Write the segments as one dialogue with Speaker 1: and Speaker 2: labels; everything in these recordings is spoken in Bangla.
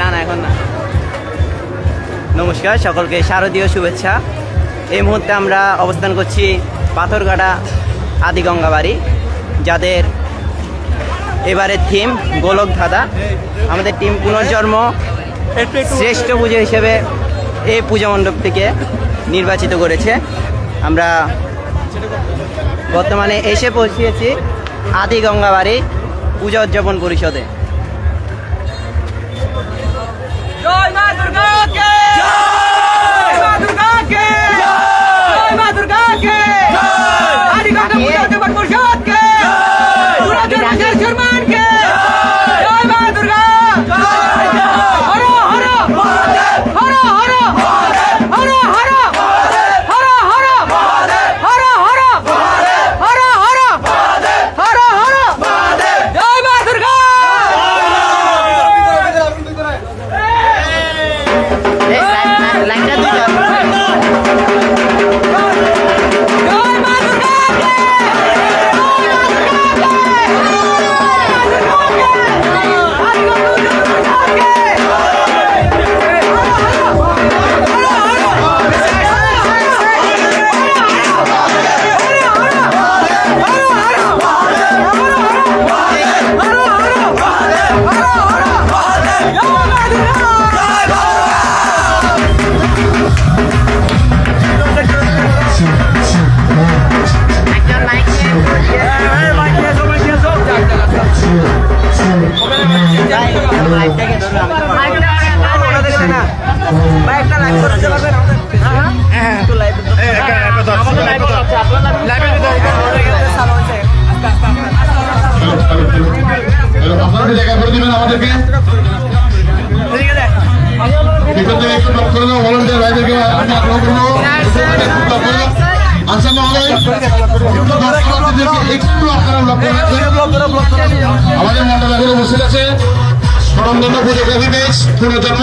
Speaker 1: না না এখন না। নমস্কার সকলকে শারদীয় শুভেচ্ছা। এই মুহূর্তে আমরা অবস্থান করছি পাথরঘাটা আদিগঙ্গা বাড়ি যাদের এবারের থিম গোলক ধাঁধা। আমাদের টিম পুনর্জন্ম শ্রেষ্ঠ পুজো হিসেবে এই পূজা মণ্ডপ থেকে নির্বাচিত করেছে। আমরা বর্তমানে এসে পৌঁছিয়েছি আদি গঙ্গাবাড়ি পূজা উদযাপন পরিষদে।
Speaker 2: হ্যাঁ আপনাদের জায়গা করে দিবেন আমাদেরকে আচ্ছা একটু আপনারা আমাদের মন্ডল বসে আছে স্মরণ জন্য পুজো কবি বেশ পুরো জন্য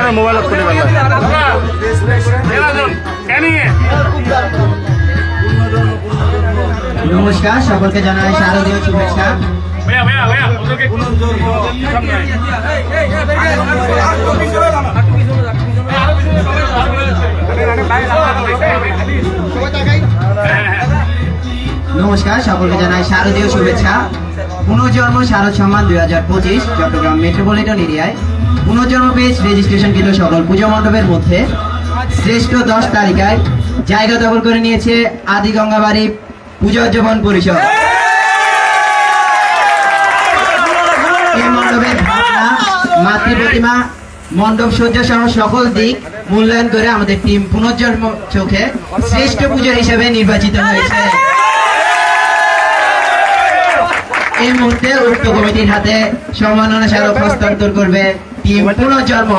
Speaker 3: আমি মোবাইল
Speaker 1: নমস্কার সকলকে জানাই শারদীয় শুভেচ্ছা। নমস্কার সকলকে জানাই শারদীয় শুভেচ্ছা পুনর্জন্ম শারদ সম্মান দুই হাজার পঁচিশ চট্টগ্রাম মেট্রোপলিটন এরিয়ায় পুনর্জন্ম পেজ রেজিস্ট্রেশন কিন্তু সকল পুজো মণ্ডপের মধ্যে শ্রেষ্ঠ দশ তালিকায় জায়গা দখল করে নিয়েছে আদি গঙ্গাবাড়ি পূজা উদযাপন পরিষদ এই মণ্ডপের মণ্ডপ সজ্জা সহ সকল দিক মূল্যায়ন করে আমাদের টিম পুনর্জন্ম চোখে শ্রেষ্ঠ হিসেবে নির্বাচিত হয়েছে। এই মুহূর্তে উক্ত কমিটির হাতে সম্মাননা স্মারক হস্তান্তর করবে টিম পুনর্জন্ম।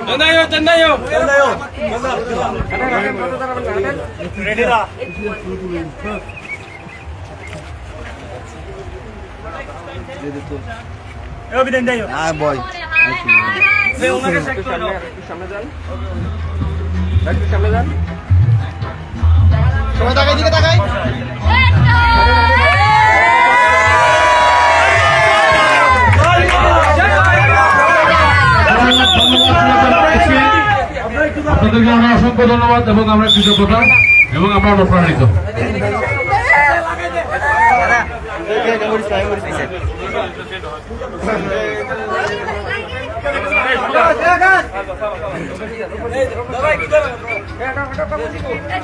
Speaker 2: আপনাদেরকে আমরা অসংখ্য ধন্যবাদ এবং আমরা কৃতজ্ঞতা এবং আমরা অনুপ্রাণিত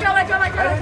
Speaker 3: চলো চলো চলো চলো